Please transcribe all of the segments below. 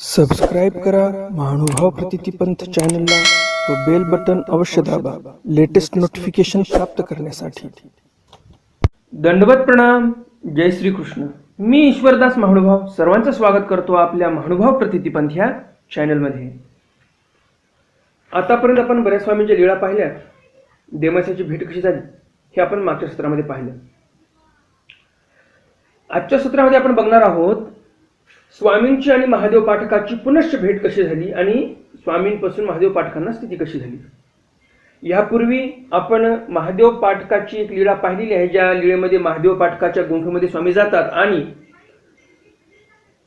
Subscribe करा महानुभाव प्रतितीपंथ चॅनलला व बेल बटन अवश्य दाबा लेटेस्ट नोटिफिकेशन प्राप्त करण्यासाठी. दंडवत प्रणाम. जय श्री कृष्ण मी ईश्वरदास महानुभाव सर्वांचं स्वागत करतो आपल्या महानुभाव प्रतितीपंथ ह्या चॅनलमध्ये आतापर्यंत आपण बऱ्याच स्वामींच्या लीळा पाहिल्या. देमाशाची भेट कशी झाली हे आपण मागच्या सत्रामध्ये पाहिलं. आजच्या सत्रामध्ये आपण बघणार आहोत स्वामींची आणि महादेव पाठकाची पुनश्च भेट कशी झाली आणि स्वामींपासून महादेव पाठकांना स्थिती कशी झाली? यापूर्वी आपण महादेव पाठकाची एक लीळा पाहिलेली आहे ज्या लीळेमध्ये महादेव पाठकाच्या गुंफेमध्ये स्वामी जातात आणि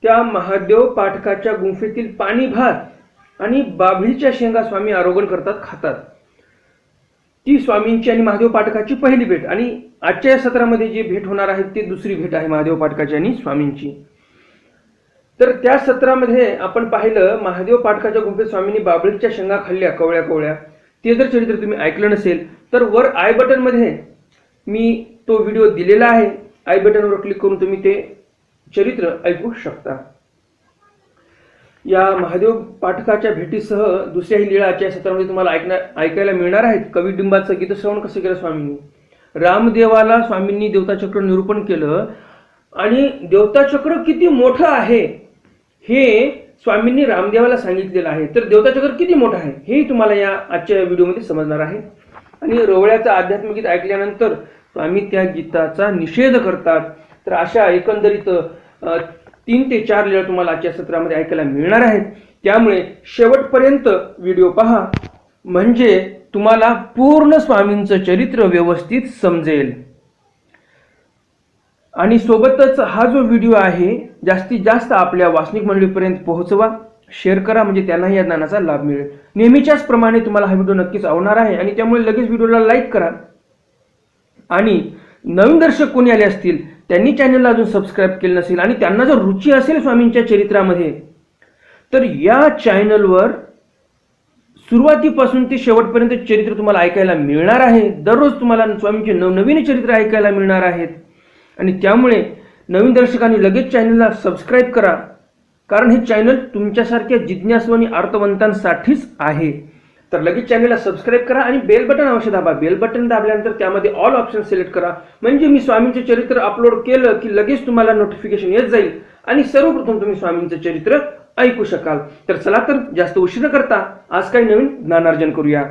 त्या महादेव पाठकाच्या गुंफेतील पाणी भात आणि बाभळीच्या शेंगा स्वामी आरोग्य करतात खातात. ती स्वामींची आणि महादेव पाठकाची पहिली भेट आणि आजच्या या सत्रामध्ये जी भेट होणार आहे ती दुसरी भेट आहे महादेव पाठकाची आणि स्वामींची. तर त्या सत्रामध्ये आपण पाहिलं महादेव पाठकाच्या गुंफेत स्वामींनी बाबळीच्या शेंगा खाल्ल्या कवळ्या कवळ्या. ते जर चरित्र तुम्ही ऐकलं नसेल तर वर आय बटनमध्ये मी तो व्हिडिओ दिलेला आहे. आय बटनवर क्लिक करून तुम्ही ते चरित्र ऐकू शकता. या महादेव पाठकाच्या भेटीसह दुसऱ्याही लीळाच्या सत्रामध्ये तुम्हाला ऐकणार ऐकायला मिळणार आहेत. कवी डिंबाचं गीतश्रवण कसं केलं स्वामींनी? रामदेवाला स्वामींनी देवताचक्र निरूपण केलं. आणि देवताचक्र किती मोठं आहे? हे स्वामींनी रामदेवाला सांगितलेलं आहे. तर देवताचक्र किती मोठं आहे? हेही तुम्हाला या आजच्या व्हिडिओमध्ये समजणार आहे. आणि रोवळ्याचं आध्यात्मिक गीत ऐकल्यानंतर स्वामी त्या गीताचा निषेध करतात. तर अशा एकंदरीत तीन ते चार लीळा तुम्हाला आजच्या सत्रामध्ये ऐकायला मिळणार आहेत. त्यामुळे शेवटपर्यंत व्हिडिओ पहा. म्हणजे तुम्हाला पूर्ण स्वामींचं चरित्र व्यवस्थित समजेल. आणि सोबतच हा जो व्हिडिओ आहे जास्तीत जास्त आपल्या वासनिक मंडळीपर्यंत पोहोचवा. शेअर करा म्हणजे त्यांनाही या ज्ञानाचा लाभ मिळेल. नेहमीच्याच प्रमाणे तुम्हाला हा व्हिडिओ नक्कीच आवडणार आहे आणि त्यामुळे लगेच व्हिडिओला लाईक करा. आणि नवीन दर्शक कोणी आले असतील त्यांनी चॅनलला अजून सबस्क्राईब केलं नसेल आणि त्यांना जर रुची असेल स्वामींच्या चरित्रामध्ये तर या चॅनलवर सुरुवातीपासून ते शेवटपर्यंत चरित्र तुम्हाला ऐकायला मिळणार आहे. दररोज तुम्हाला स्वामींचे नवनवीन चरित्र ऐकायला मिळणार आहेत. आणि त्यामुळे नवीन दर्शकांनी लगेच चॅनलला सबस्क्राईब करा. कारण हे चॅनल तुमच्यासारख्या जिज्ञासू आणि अर्थवंतांसाठीच आहे. तर लगेच चॅनलला सबस्क्राईब करा आणि बेल बटन अवश्य दाबा. बेल बटन दाबल्यानंतर त्यामध्ये ऑल ऑप्शन सिलेक्ट करा. म्हणजे मी स्वामींचे चरित्र अपलोड केलं की लगेच तुम्हाला नोटिफिकेशन येत जाईल आणि सर्वप्रथम तुम्ही स्वामींचं चरित्र ऐकू शकाल. तर चला तर जास्त उशीर न करता आज काही नवीन ज्ञानार्जन करूया.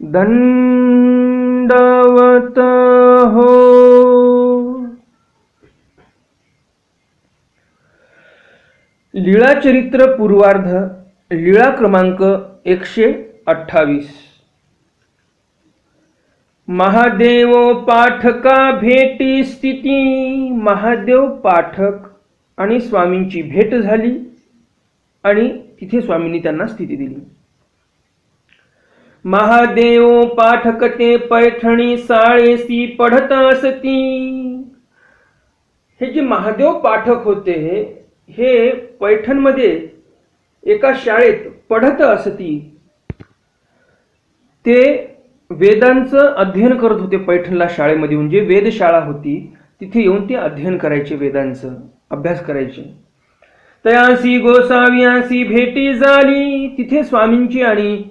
दंडवत हो. लीळा चरित्र पूर्वार्ध लीळा क्रमांक एकशे अठ्ठावीस. महादेव पाठका भेटी स्थिती. महादेव पाठक आणि स्वामींची भेट झाली आणि तिथे स्वामींनी त्यांना स्थिती दिली. महादेव पाठक ते पैठणी साळेसी पढत असती. हे जे महादेव पाठक होते हे पैठणमध्ये एका शाळेत पढत असती. ते वेदांचं अध्ययन करत होते पैठणला शाळेमध्ये म्हणजे जे वेधशाळा होती तिथे येऊन ते अध्ययन करायचे वेदांचं अभ्यास करायचे. तयासी गोसावियासी भेटी झाली. तिथे स्वामींची आणि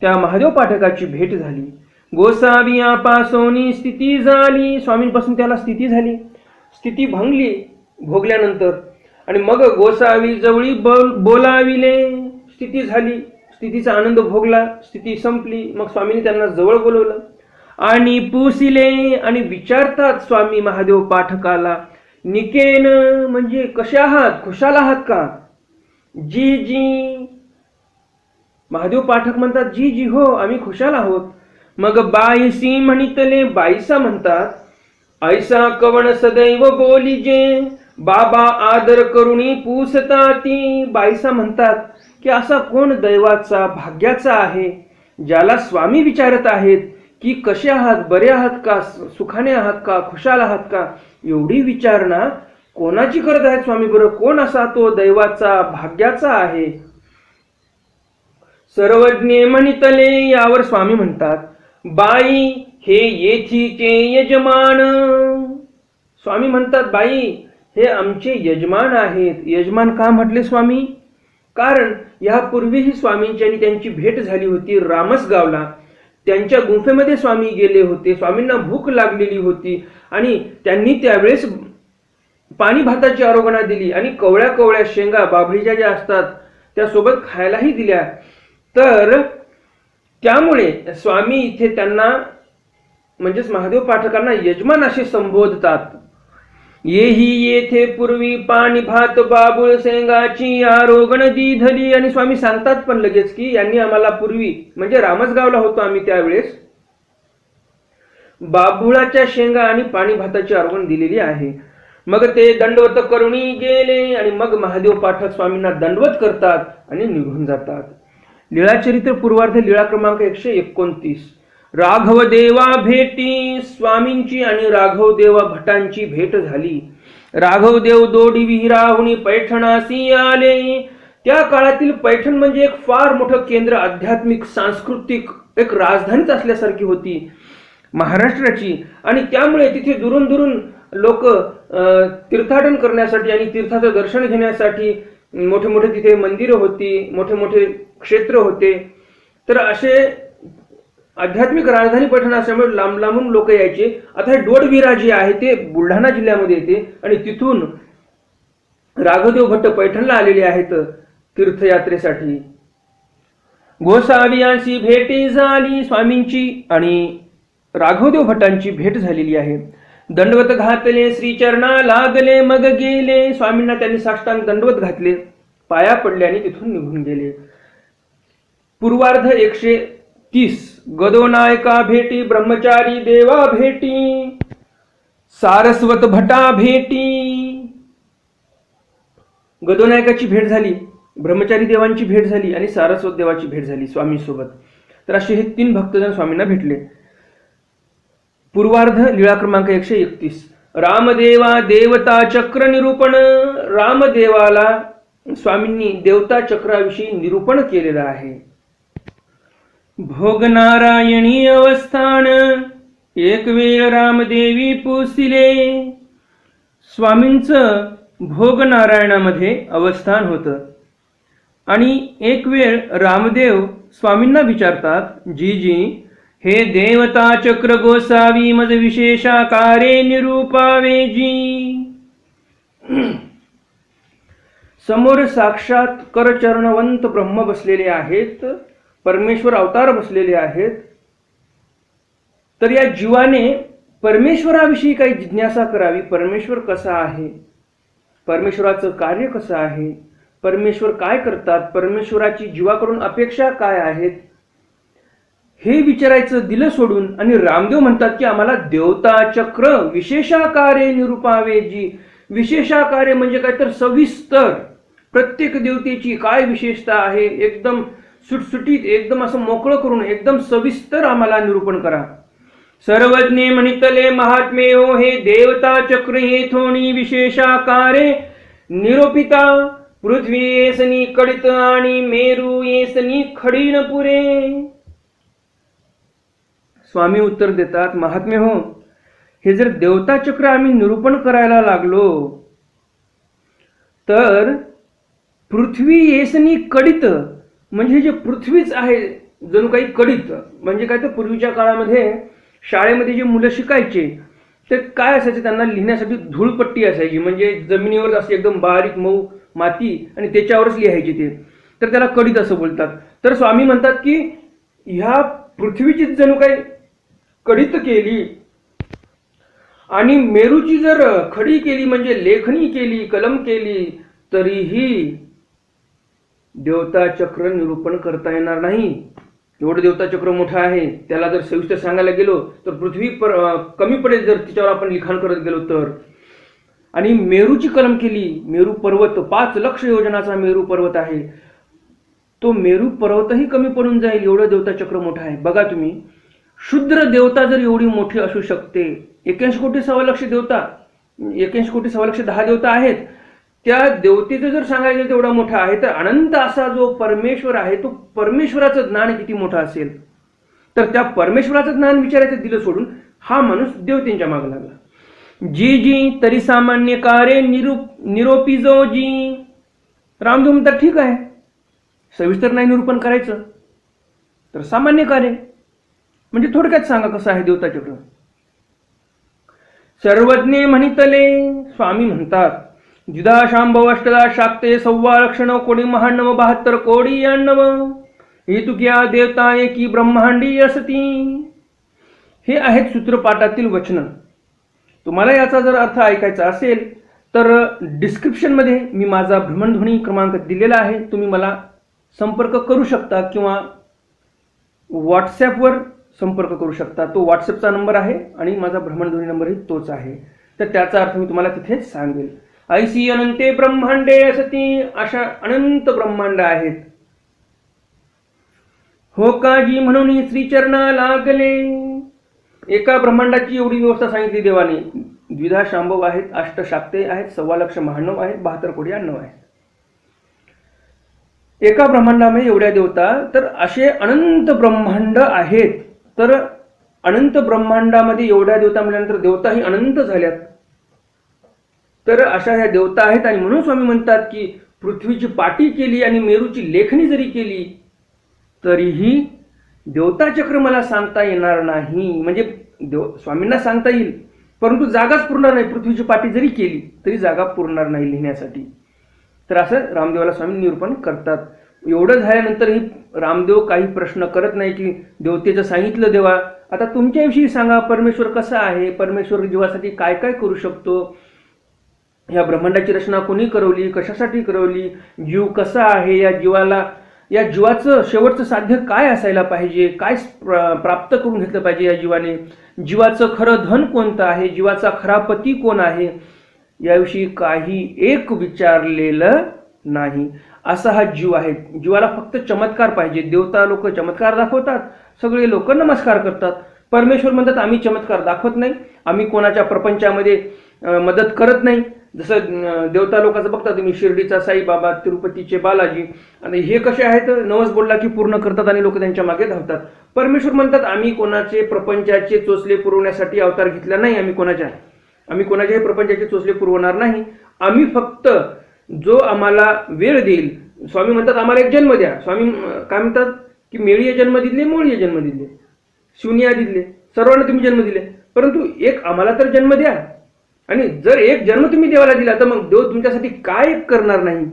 त्या महादेव पाठकाची भेट झाली. गोसाविया पासोनी स्थिती झाली. स्वामींपासून त्याला स्थिती झाली. स्थिती भंगली. भोगल्यानंतर आणि मग गोसावी जवळी बोल बोलाविले स्थिती झाली. स्थितीचा आनंद भोगला. स्थिती संपली. मग स्वामींनी त्यांना जवळ बोलवलं. आणि पुसिले आणि विचारतात स्वामी महादेव पाठकाला निकेन म्हणजे कसे आहात? खुशाल आहात का? जी जी. महादेव पाठक म्हणतात जी जी हो आम्ही खुशाल आहोत. मग बाईसी म्हणितले बाईसा म्हणतात ऐसा कवण सदैव बोलिजे बाबा आदर करुणी पूसता ती. बाईसा म्हणतात की असा कोण दैवाचा भाग्याचा आहे? ज्याला स्वामी विचारत आहेत की कसे आहात? बरे आहात का? सुखाने आहात का? खुशाल आहात का? एवढी विचारणा कोणाची करत आहेत स्वामी बरं कोण असा तो दैवाचा भाग्याचा आहे? सर्वज्ञे म्हणितले यावर स्वामी म्हणतात बाई हे येथीचे यजमान. स्वामी म्हणतात बाई हे आमचे यजमान आहेत. यजमान का म्हटले स्वामी? कारण यापूर्वीही स्वामींची आणि त्यांची भेट झाली होती रामसगावला. त्यांच्या गुंफेमध्ये स्वामी गेले होते. स्वामींना भूक लागलेली होती आणि त्यांनी त्यावेळेस पाणी भाताची आरोगणा दिली आणि कवळ्या कवळ्या शेंगा बाभळीच्या ज्या असतात त्या सोबत खायलाही दिल्या. तर त्यामुळे स्वामी इथे त्यांना म्हणजेच महादेव पाठकांना यजमान असे संबोधतात. येही येथे पूर्वी पाणी भात बाबुळ सेंगाची आरोगण दिधली आणि स्वामी सांगतात पण लगेच की यांनी आम्हाला पूर्वी म्हणजे रामसगावला होतो आम्ही त्यावेळेस. बाबुळाच्या शेंगा आणि पाणी भाताची आरोगण दिलेली आहे. मग ते दंडवत करुणी गेले आणि मग महादेव पाठक स्वामींना दंडवत करतात आणि निघून जातात. लीळाचरित्र पूर्वार्ध लीळा क्रमांक एकशे एकोणतीस. राघव देवा भेटी. स्वामींची आणि राघव देवा भटांची भेट झाली. राघव देव दोडी विहिराहुनी पैठणासी आले. त्या काळातील पैठण म्हणजे एक फार मोठं केंद्र आध्यात्मिक सांस्कृतिक एक राजधानीच असल्यासारखी होती. महाराष्ट्राची. आणि त्यामुळे तिथे दुरून दुरून लोक तीर्थाटन करण्यासाठी आणि तीर्थाचं दर्शन घेण्यासाठी मोठे मोठे तिथे मंदिरं होती मोठे मोठे क्षेत्र होते. तर असे आध्यात्मिक राजधानी पैठण असल्यामुळे लांब लांबून लोक यायचे. आता हे डोडविरा जे आहे ते बुलढाणा जिल्ह्यामध्ये येते आणि तिथून राघवदेव भट्ट पैठणला आलेले आहेत तीर्थयात्रेसाठी. गोसावियांशी भेटी झाली स्वामींची आणि राघवदेव भटांची भेट झालेली आहे. दंडवत घातले श्रीचरणा लागले मग गेले. स्वामींना त्यांनी साष्टांग दंडवत घातले. पाया पडल्याने तिथून निघून गेले. पूर्वार्ध एकशे तीस गदोनायका भेटी ब्रह्मचारी देवा भेटी सारस्वत भटा भेटी. गदोनायकाची भेट झाली ब्रह्मचारी देवांची भेट झाली आणि सारस्वत देवाची भेट झाली स्वामींसोबत. तर असे हे तीन भक्तजन स्वामींना भेटले. पूर्वार्ध लीळा क्रमांक एकशे एकतीस. रामदेवा देवता चक्र निरूपण. रामदेवाला स्वामींनी देवता चक्राविषयी निरूपण केलेलं आहे. भोग नारायणी अवस्थान. एक वेळ रामदेवी पोसिले. स्वामींचं भोग नारायणामध्ये अवस्थान होतं. आणि एक वेळ रामदेव स्वामींना विचारतात जी जी हे देवता चक्र गोसावी मज विशेषाकारे निरूपावे जी. समोर साक्षात करचरणवंत ब्रह्म बसलेले आहेत. परमेश्वर अवतार बसलेले आहेत. तर या जीवाने परमेश्वराविषयी काही जिज्ञासा करावी. परमेश्वर कसा आहे? परमेश्वराचं कार्य कसं आहे? परमेश्वर काय करतात? परमेश्वराची जीवाकडून अपेक्षा काय आहेत? हे विचारायचं दिलं सोडून आणि रामदेव म्हणतात की आम्हाला देवता चक्र विशेषाकारे निरूपावे जी. विशेषाकारे म्हणजे काय तर सविस्तर. प्रत्येक देवतेची काय विशेषता आहे? एकदम सुटसुटीत एकदम असं मोकळं करून एकदम सविस्तर आम्हाला निरूपण करा. सर्वज्ञे म्हणितले महात्मे हो हे देवता चक्र हे थोणी विशेषाकारे. निरोपिता पृथ्वी येसनी कडित आणि मेरू येसनी खडीन पुरे. स्वामी उत्तर देतात महात्मे हो हे जर देवता चक्र आम्ही निरूपण करायला लागलो तर पृथ्वी येसनी कडित म्हणजे जे पृथ्वीच आहे जणू काही कडित म्हणजे काय तर पूर्वीच्या काळामध्ये शाळेमध्ये जे मुलं शिकायचे ते काय असायचे? त्यांना लिहिण्यासाठी धूळपट्टी असायची. म्हणजे जमिनीवर असे एकदम बारीक मऊ माती आणि त्याच्यावरच लिहायचे ते. तर त्याला कडित असं बोलतात. तर स्वामी म्हणतात की ह्या पृथ्वीचीच जणू काही कडित केली आणि मेरूची जर खडी केली म्हणजे लेखणी केली कलम केली तरीही देवता चक्र निरूपण करता येणार नाही. एवढं देवता चक्र मोठं आहे त्याला जर सविस्तर सांगायला गेलो तर पृथ्वी पर कमी पडेल जर तिच्यावर आपण लिखाण करत गेलो तर. आणि मेरूची कलम केली मेरू पर्वत पाच लक्ष योजनाचा मेरू पर्वत आहे. तो मेरू पर्वतही कमी पडून जाईल एवढं देवता चक्र मोठं आहे. बघा तुम्ही शुद्र देवता जर एवढी मोठी असू शकते एक्क्याऐंशी कोटी सव्वा लक्ष देवता एक्क्याऐंशी कोटी सव्वा लक्ष दहा देवता आहेत त्या देवतेचं जर सांगायचं तेवढा मोठा आहे तर अनंत असा जो परमेश्वर आहे तो परमेश्वराचं ज्ञान किती मोठं असेल? तर त्या परमेश्वराचं ज्ञान विचारायचं दिलं सोडून हा माणूस देवतेंच्या मागे लागला. जी जी तरी सामान्य कार्य निरूप निरोपी जो जी रामदेव म्हणतात ठीक आहे. सविस्तर नाही निरूपण करायचं. तर सामान्य कार्य. म्हणजे थोडक्यात सांगा कसं आहे देवताचक्र सर्वज्ञ म्हणितले स्वामी म्हणतात द्विधा शांभव अष्टदा शाक्ते सव्वा लक्षण कोडी महाण्णव बहात्तर कोडी याण्णव हेतुक्या देवता एकी ब्रह्मांडी असती। हे आहेत सूत्रपाठातील वचन। तुम्हाला याचा जर अर्थ ऐकायचा असेल तर डिस्क्रिप्शनमध्ये मी माझा भ्रमणध्वनी क्रमांक दिलेला आहे. तुम्ही मला संपर्क करू शकता किंवा व्हॉट्सॲपवर संपर्क करू शकता. तो व्हॉट्सअपचा नंबर आहे आणि माझा भ्रमणध्वनी नंबरही तोच आहे. तर त्याचा अर्थ मी तुम्हाला तिथेच सांगेल. ऐसी अनंते ब्रह्मांडे असती अशा अनंत ब्रह्मांड आहेत. हो काजी म्हणून श्रीचरणा लागले. एका ब्रह्मांडाची एवढी व्यवस्था सांगितली देवाने. द्विधा शांभव आहेत अष्टशाक्ते आहेत सव्वा लक्ष महाण्णव आहेत बहात्तर कोटी अण्णव आहेत. एका ब्रह्मांडामध्ये एवढ्या देवता तर असे अनंत ब्रह्मांड आहेत. तर अनंत ब्रह्मांडामध्ये एवढ्या देवता म्हटल्यानंतर देवताही अनंत झाल्यात. तर अशा ह्या देवता आहेत आणि म्हणून स्वामी म्हणतात की पृथ्वीची पाटी केली आणि मेरूची लेखणी जरी केली तरीही देवता चक्र मला सांगता येणार नाही. म्हणजे देव स्वामींना सांगता येईल परंतु जागाच पुरणार नाही. पृथ्वीची पाटी जरी केली तरी जागा पुरणार नाही लिहिण्यासाठी. तर असं रामदेवाला स्वामी निरूपण करतात. एवढं झाल्यानंतरही रामदेव काही प्रश्न करत नाही की देवतेचं सांगितलं देवा आता तुमच्याविषयी सांगा परमेश्वर कसा आहे? परमेश्वर जीवासाठी काय काय करू शकतो? या ब्रह्मांडाची रचना कोणी करवली? कशासाठी करवली? जीव कसा आहे? या जीवाला या जीवाचं शेवटचं साध्य काय असायला पाहिजे? काय प्राप्त करून घेतलं पाहिजे या जीवाने? जीवाचं खरं धन कोणतं आहे? जीवाचा खरा पती कोण आहे? याविषयी काही एक विचारलेलं नाही. असा हा जीव आहे. जीवाला फक्त चमत्कार पाहिजे. देवता लोक चमत्कार दाखवतात. सगळे लोक नमस्कार करतात. परमेश्वर म्हणतात आम्ही चमत्कार दाखवत नाही. आम्ही कोणाच्या प्रपंचामध्ये मदत करत नाही. जसं देवता लोकांचं बघता तुम्ही शिर्डीचा साईबाबा तिरुपतीचे बालाजी आणि हे कसे आहेत? नवस बोलला की पूर्ण करतात आणि लोक त्यांच्या मागे धावतात. परमेश्वर म्हणतात आम्ही कोणाचे प्रपंचाचे चोचले पुरवण्यासाठी अवतार घेतला नाही आम्ही कोणाच्या? आम्ही कोणाच्याही प्रपंचाचे चोचले पुरवणार नाही. आम्ही फक्त जो आम्हाला वेळ देईल स्वामी म्हणतात आम्हाला एक जन्म द्या. स्वामी काय म्हणतात? की मेळीय जन्म दिले मोळीय जन्म दिले. शून्य दिले. सर्वांना तुम्ही जन्म दिले. परंतु एक आम्हाला तर जन्म द्या. आणि जर एक जन्म तुम्ही देवाला दिला तर मग देव तुमच्यासाठी काय करणार नाही?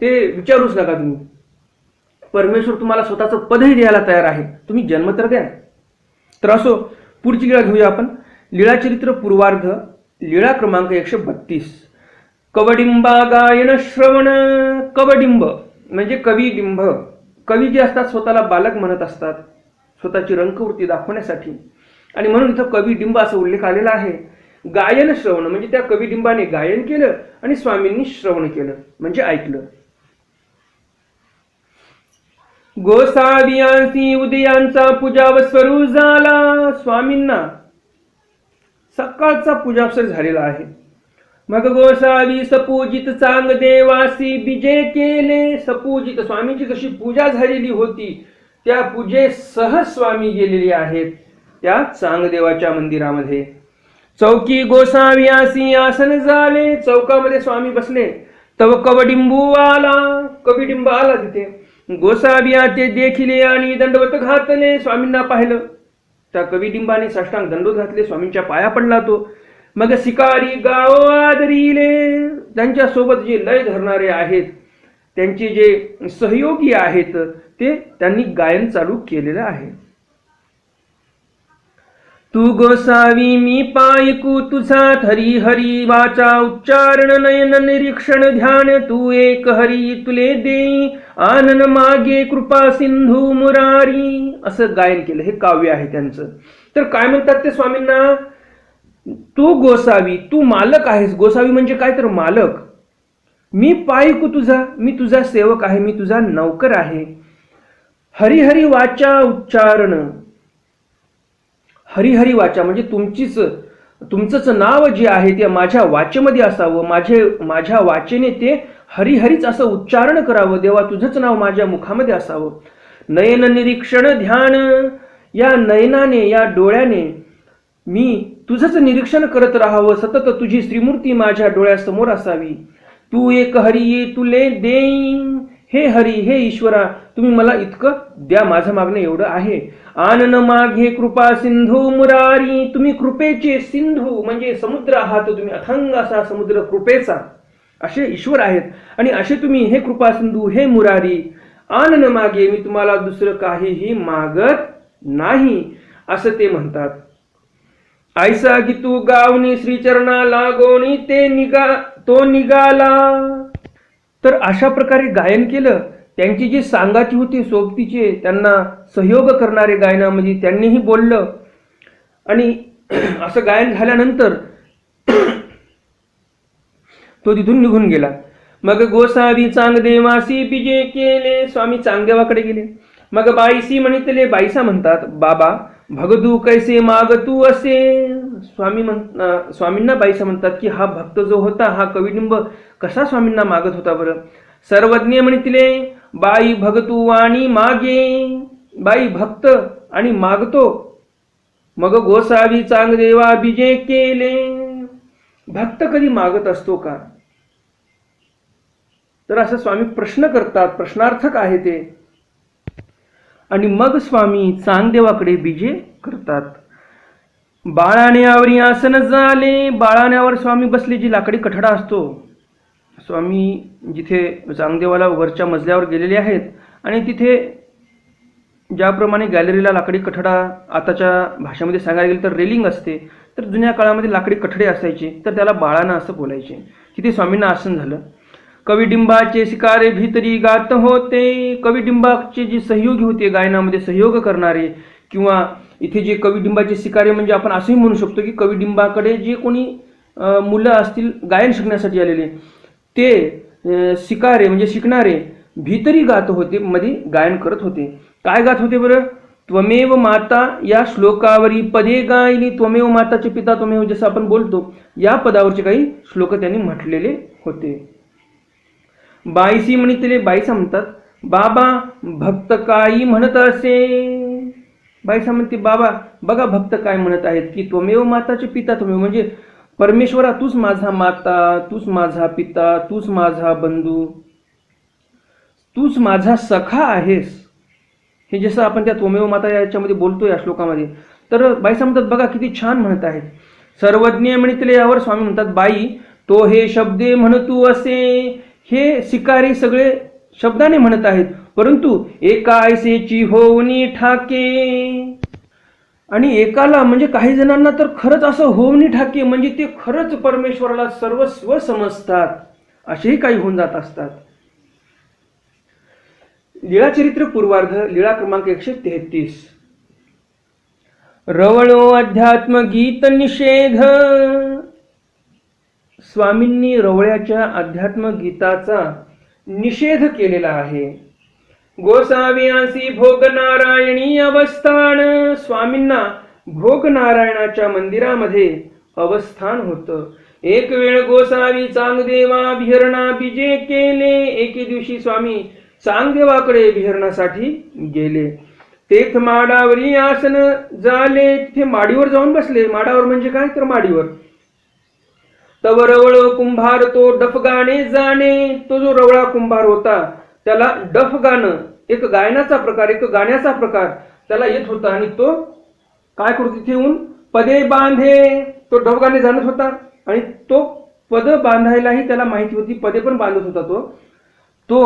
ते विचारूच नका तुम्ही. परमेश्वर तुम्हाला स्वतःचं पदही द्यायला तयार आहे. तुम्ही जन्म तर द्या. तर असो पुढची लीळा घेऊया आपण. लीळाचरित्र पूर्वार्ध लीळा क्रमांक एकशे बत्तीस. कवडिंबा गायन श्रवण कवडिंब म्हणजे कविडिंब. कवी जे असतात स्वतःला बालक म्हणत असतात. स्वतःची रंगवृत्ती दाखवण्यासाठी. आणि म्हणून इथं कविडिंब असा उल्लेख आलेला आहे. गायन श्रवण म्हणजे त्या कविडिंबाने गायन केलं आणि स्वामींनी श्रवण केलं म्हणजे ऐकलं. गोसावियांसी उदयांचा पूजावस्वरू झाला स्वामींना. सकाळचा पूजावसर झालेला आहे. मग गोसावी सपूजित चांग देवासी बिजे केले. सपूजित स्वामींची जशी पूजा झालेली होती त्या पूजेसह स्वामी गेलेले आहेत त्या चांगदेवाच्या मंदिरामध्ये. चौकी गोसावी आसन झाले. चौकामध्ये स्वामी बसले. तव कवडिंबू आला कविडिंब आला तिथे. गोसाविया ते देखिले आणि दंडवत घातले. स्वामींना पाहिलं. त्या कविडिंबाने साष्टांग दंडोत घातले. स्वामींच्या पाया पडला तो. मग शिकारी गाव आदरिले. त्यांच्यासोबत जे लय धरणारे आहेत त्यांचे जे सहयोगी आहेत ते त्यांनी गायन चालू केलेलं आहे. तू गोसावी मी पायकू तुझा हरी हरी वाचा उच्चारण नयन निरीक्षण ध्यान तू एक हरी तुले देई आनन मागे कृपा सिंधू मुरारी. असं गायन केलं हे काव्य आहे त्यांचं. तर काय म्हणतात ते स्वामींना? तू गोसावी तू मालक आहेस. गोसावी म्हणजे काय? तर मालक. मी पायकू तुझा मी तुझा सेवक आहे मी तुझा नौकर आहे. हरिहरी वाचा उच्चारण हरिहरी वाचा म्हणजे तुमचीच तुमचंच नाव जे आहे ते माझ्या वाचेमध्ये असावं. माझे माझ्या वाचेने ते हरिहरीच असं उच्चारण करावं. देवा तुझंच नाव माझ्या मुखामध्ये असावं. नयन निरीक्षण ध्यान या नयनाने या डोळ्याने मी तुझंच निरीक्षण करत राहावं. सतत तुझी श्रीमूर्ती माझ्या डोळ्यासमोर असावी. तू एक हरी तुले देईन. हे हरी हे ईश्वरा तुम्ही मला इतकं द्या माझं मागणं एवढं आहे. आनन माघे कृपा सिंधू मुरारी तुम्ही कृपेचे सिंधू म्हणजे समुद्र आहात तुम्ही अथंग असा समुद्र कृपेचा. असे ईश्वर आहेत. आणि असे तुम्ही हे कृपा सिंधू हे मुरारी आनन मागे मी तुम्हाला दुसरं काहीही मागत नाही असं ते म्हणतात. आयसा की तू गावनी श्रीचरणा लागोनी ते निगा तो निघाला तर अशा प्रकारे गायन केलं. त्यांची जी सांगाची होती सोबतीचे त्यांना सहयोग करणारे गायनामध्ये म्हणजे त्यांनीही बोललं. आणि असं गायन झाल्यानंतर तो तिथून निघून गेला. मग गोसावी चांगदेवासी बिजे केले स्वामी चांगदेवाकडे गेले. मग बाईसी म्हणितले बाईसा म्हणतात बाबा भगदू कैसे माग तू असे? स्वामी म्हण स्वामींना बाईसा म्हणतात की हा भक्त जो होता हा कविडिंब कसा स्वामींना मागत होता बरं? सर्वज्ञ म्हणितले बाई भगतू आणि मागे. बाई भक्त आणि मागतो. मग गोसावी चांगदेवा बिजे केले. भक्त कधी मागत असतो का? तर असं स्वामी प्रश्न करतात प्रश्नार्थक आहे ते. आणि मग स्वामी चांगदेवाकडे बीजे करतात. बाळाण्यावरी आसन झाले बाळाण्यावर स्वामी बसले जी लाकडी कठडा असतो. स्वामी जिथे चांगदेवाला वरच्या मजल्यावर गेलेले आहेत आणि तिथे ज्याप्रमाणे गॅलरीला लाकडी कठडा आताच्या भाषेमध्ये सांगायला गेलं तर रेलिंग असते तर जुन्या काळामध्ये लाकडी कठडे असायचे तर त्याला बाळानं असं बोलायचे. तिथे स्वामींना आसन झालं. कविडिंबाचे शिकारे भीतरी गात होते. कविडिंबाचे जे सहयोगी होते गायनामध्ये सहयोग करणारे किंवा इथे जे कविडिंबाचे शिकारे म्हणजे आपण असंही म्हणू शकतो की कविडिंबाकडे जे कोणी मुलं असतील गायन शिकण्यासाठी आलेले ते शिकारे म्हणजे शिकणारे भीतरी गात होते मध्ये गायन करत होते. काय गात होते बरं? त्वमेव माता या श्लोकावरी पदे गायली त्वमेव माताचे पिता त्वमेव जसं आपण बोलतो या पदावरचे काही श्लोक त्यांनी म्हटलेले होते. बाईसी म्हणितले बाईसा म्हणतात बाबा भक्त काही म्हणत असे. बाईसा म्हणते बाबा बघा भक्त काय म्हणत आहेत की त्वमेव माताचे पिता त्वमेव म्हणजे परमेश्वरा तूच माझा माता तूच माझा पिता तूच माझा बंधू तूच माझा सखा आहेस. हे जसं आपण त्या तोमेव माता याच्यामध्ये बोलतो या श्लोकामध्ये. तर बाई सांगतात बघा किती छान म्हणत आहेत. सर्वज्ञ म्हणितले यावर स्वामी म्हणतात बाई तो हे शब्दे म्हणतू असे. हे शिकारी सगळे शब्दाने म्हणत आहेत परंतु एका ऐसेची होवनी ठाके. आणि एकाला म्हणजे काही जणांना तर खरंच असं होवनी ठाके म्हणजे ते खरंच परमेश्वराला सर्वस्व समजतात असेही काही होऊन जात असतात. लीळाचरित्र पूर्वार्ध लीळा क्रमांक एकशे तेहतीस. रवणो अध्यात्म गीत निषेध. स्वामींनी रवळ्याच्या अध्यात्म गीताचा निषेध केलेला आहे. गोसावी भोग नारायणी अवस्थान. स्वामींना भोग नारायणाच्या मंदिरामध्ये अवस्थान होतं. एक वेळ गोसावी चांगदेवा विहरणा बिजे केले. एके दिवशी स्वामी चांगदेवाकडे विहरणासाठी गेले. तेथ माडावरी आसन झाले. तिथे माडीवर जाऊन बसले. माडावर म्हणजे काय तर माडीवर? तव रवळ कुंभार तो डफगाणे जाणे. तो जो रवळा कुंभार होता त्याला डफ गाणं एक गायनाचा प्रकार एक गाण्याचा प्रकार त्याला येत होता आणि तो काय करतो तिथे येऊन पदे बांधे तो डफ गाणे जाणत होता आणि तो पद बांधायलाही त्याला माहिती होती पदे पण बांधत होता तो. तो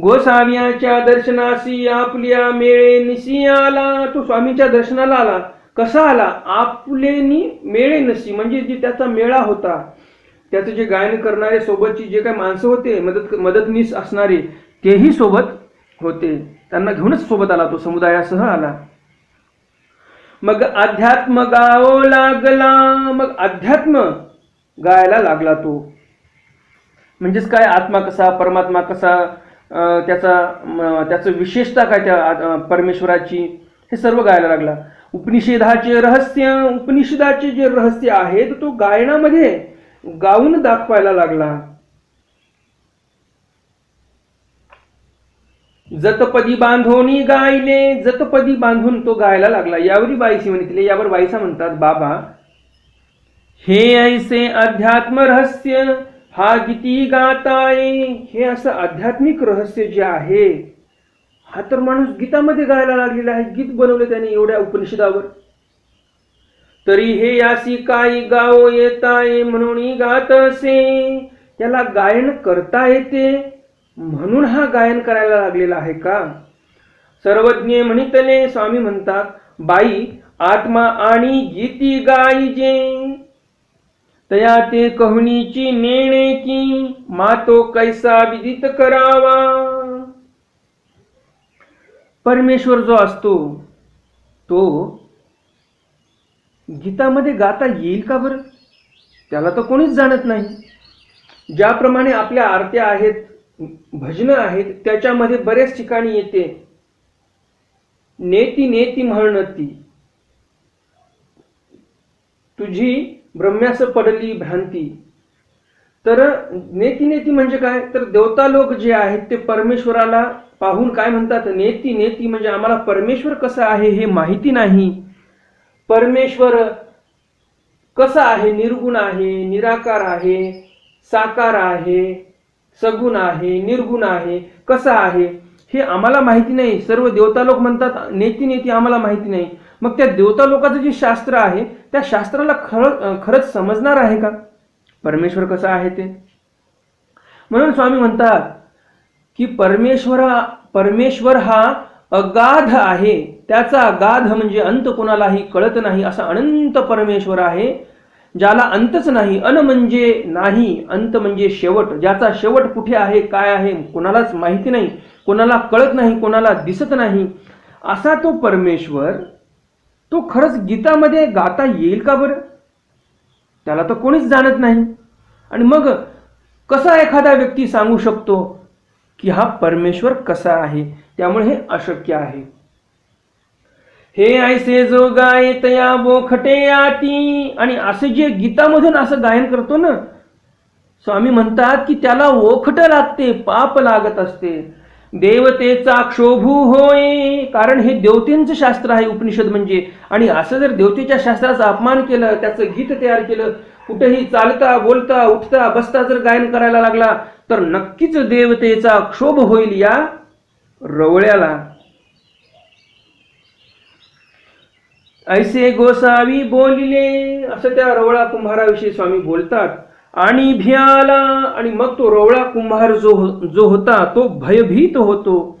गोसाव्याच्या दर्शनासी आपल्या मेळे निशी आला तो स्वामीच्या दर्शनाला आला. कसा आला? आपलेनी मेळे नशी म्हणजे जे त्याचा मेळा होता. त्याचं जे गायन करणारे सोबतची जे काही माणसं होते मदत मदतनीस असणारे तेही सोबत होते. त्यांना घेऊनच सोबत आला तो समुदायासह आला. मग अध्यात्म गाव लागला मग अध्यात्म गायला लागला तो. म्हणजेच काय आत्मा कसा परमात्मा कसा त्याचा त्याचं विशेषता काय त्या परमेश्वराची हे सर्व गायला लागला. उपनिषेधाचे रहस्य उपनिषेधाचे जे रहस्य आहे तर तो गायनामध्ये गाऊन दाखवायला लागला. जतपदी बांधोनी गायले जतपदी बांधून तो गायला लागला. यावरी बाईसी म्हणितले यावर बाईसा म्हणतात बाबा हे ऐसे अध्यात्म रहस्य हा गीती गाताय हे असं आध्यात्मिक रहस्य जे आहे हा तर माणूस गीतामध्ये गायला लागलेला आहे. गीत बनवलं त्याने एवढ्या उपनिषदावर. तरी हे यासी काही गाव येताय म्हणून गात असे याला गायन करता येते म्हणून हा गायन करायला लागलेला आहे का? सर्वज्ञ म्हणितले स्वामी म्हणतात बाई आत्मा आणि गीती गायजे. तया ते कहणीची नेणे की मातो कैसा विदित करावा. परमेश्वर जो असतो तो गीतामध्ये गाता येईल का बरं? त्याला तर कोणीच जाणत नाही. ज्याप्रमाणे आपल्या आरत्या आहेत भजनं आहेत त्याच्यामध्ये बऱ्याच ठिकाणी येते. नेती नेती म्हणती तुझी ब्रह्म्यास पडली भ्रांती. तर नेती नेती म्हणजे काय? तर देवता लोक जे आहेत ते परमेश्वराला पाहून काय म्हणतात? नेती नेती म्हणजे आम्हाला परमेश्वर कसा आहे हे माहिती नाही. परमेश्वर कसा आहे? निर्गुण आहे निराकार आहे साकार आहे. सगुण आहे निर्गुण आहे कसं आहे हे आम्हाला माहिती नाही. सर्व देवता लोक म्हणतात नेती नेती आम्हाला माहिती नाही. मग त्या देवता लोकांचं जे शास्त्र आहे त्या शास्त्राला खरं खरंच समजणार आहे का? परमेश्वर कसं आहे ते? म्हणून स्वामी म्हणतात की परमेश्वर परमेश्वर हा अगाध आहे. त्याचा अगाध म्हणजे अंत कोणालाही कळत नाही असा अनंत परमेश्वर आहे. ज्याला अंतच नाही अन म्हणजे नाही अंत म्हणजे शेवट. ज्याचा शेवट कुठे आहे काय आहे कोणालाच माहिती नाही कोणाला कळत नाही कोणाला दिसत नाही असा तो परमेश्वर तो खरंच गीतामध्ये गाता येईल का बरं? त्याला तर कोणीच जाणत नाही. आणि मग कसा एखादा व्यक्ती सांगू शकतो की हा परमेश्वर कसा आहे? त्यामुळे हे अशक्य आहे. हे ऐसे जो गाय तया बोखटे आती. आणि असे जे गीतामधून असं गायन करतो ना स्वामी म्हणतात की त्याला ओखट लागते पाप लागत असते. देवतेचा क्षोभू होय. कारण हे देवतेंचं शास्त्र आहे उपनिषद म्हणजे. आणि असं जर देवतेच्या शास्त्राचा अपमान केलं त्याचं गीत तयार केलं कुठेही चालता बोलता उठता बसता जर गायन करायला लागला तर नक्कीच देवतेचा क्षोभ होईल या रवळ्याला. ऐसे गोसावी बोलिले असं त्या रवळा कुंभाराविषयी स्वामी बोलतात. आणि भियाला आणि मग तो रवळा कुंभार जो हो, जो होता तो भयभीत होतो.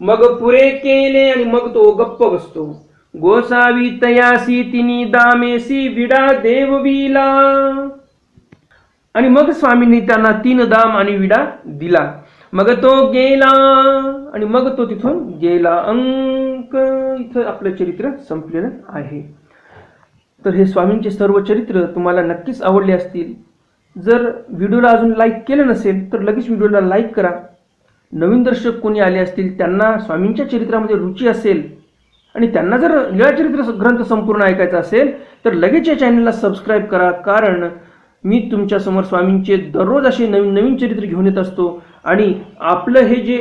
मग पुरे केले आणि मग तो गप्प बसतो. गोसावी तयासी तिनी दामेसी विडा देववीला. आणि मग स्वामींनी त्यांना तीन दाम आणि विडा दिला. मग तो गेला आणि मग तो तिथून गेला अंग. इथं आपलं चरित्र संपलेलं आहे. तर हे स्वामींचे सर्व चरित्र तुम्हाला नक्कीच आवडले असतील. जर व्हिडिओला अजून लाईक केलं नसेल तर लगेच व्हिडिओला लाईक करा. नवीन दर्शक कोणी आले असतील त्यांना स्वामींच्या चरित्रामध्ये रुची असेल आणि त्यांना जर लीळाचरित्र ग्रंथ संपूर्ण ऐकायचा असेल तर लगेच या चॅनलला सबस्क्राईब करा. कारण मी तुमच्यासमोर स्वामींचे दररोज असे नवीन नवीन चरित्र घेऊन येत असतो आणि आपलं हे जे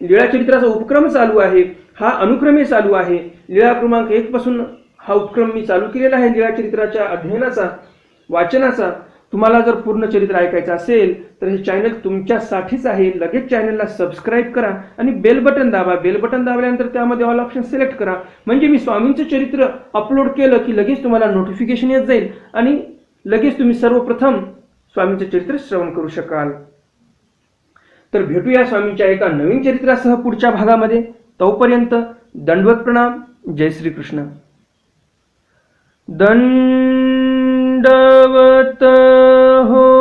लीळाचरित्राचा उपक्रम चालू आहे हा अनुक्रमे चालू आहे. लीळा क्रमांक एक पासून हा उपक्रम मी चालू केलेला आहे. लीळाचरित्राच्या अध्ययनाचा वाचनाचा. तुम्हाला जर पूर्ण चरित्र ऐकायचं असेल तर हे चॅनल तुमच्यासाठीच आहे. लगेच चॅनलला सबस्क्राईब करा आणि बेल बटन दाबा. बेल बटन दाबल्यानंतर त्यामध्ये ऑल ऑप्शन सिलेक्ट करा. म्हणजे मी स्वामींचं चरित्र अपलोड केलं की लगेच तुम्हाला नोटिफिकेशन येत जाईल आणि लगेच तुम्ही सर्वप्रथम स्वामींचं चरित्र श्रवण करू शकाल. तर भेटूया स्वामींच्या एका नवीन चरित्रासह पुढच्या भागामध्ये. तोपर्यंत दंडवत प्रणाम. जय श्रीकृष्ण. दंडवत हो.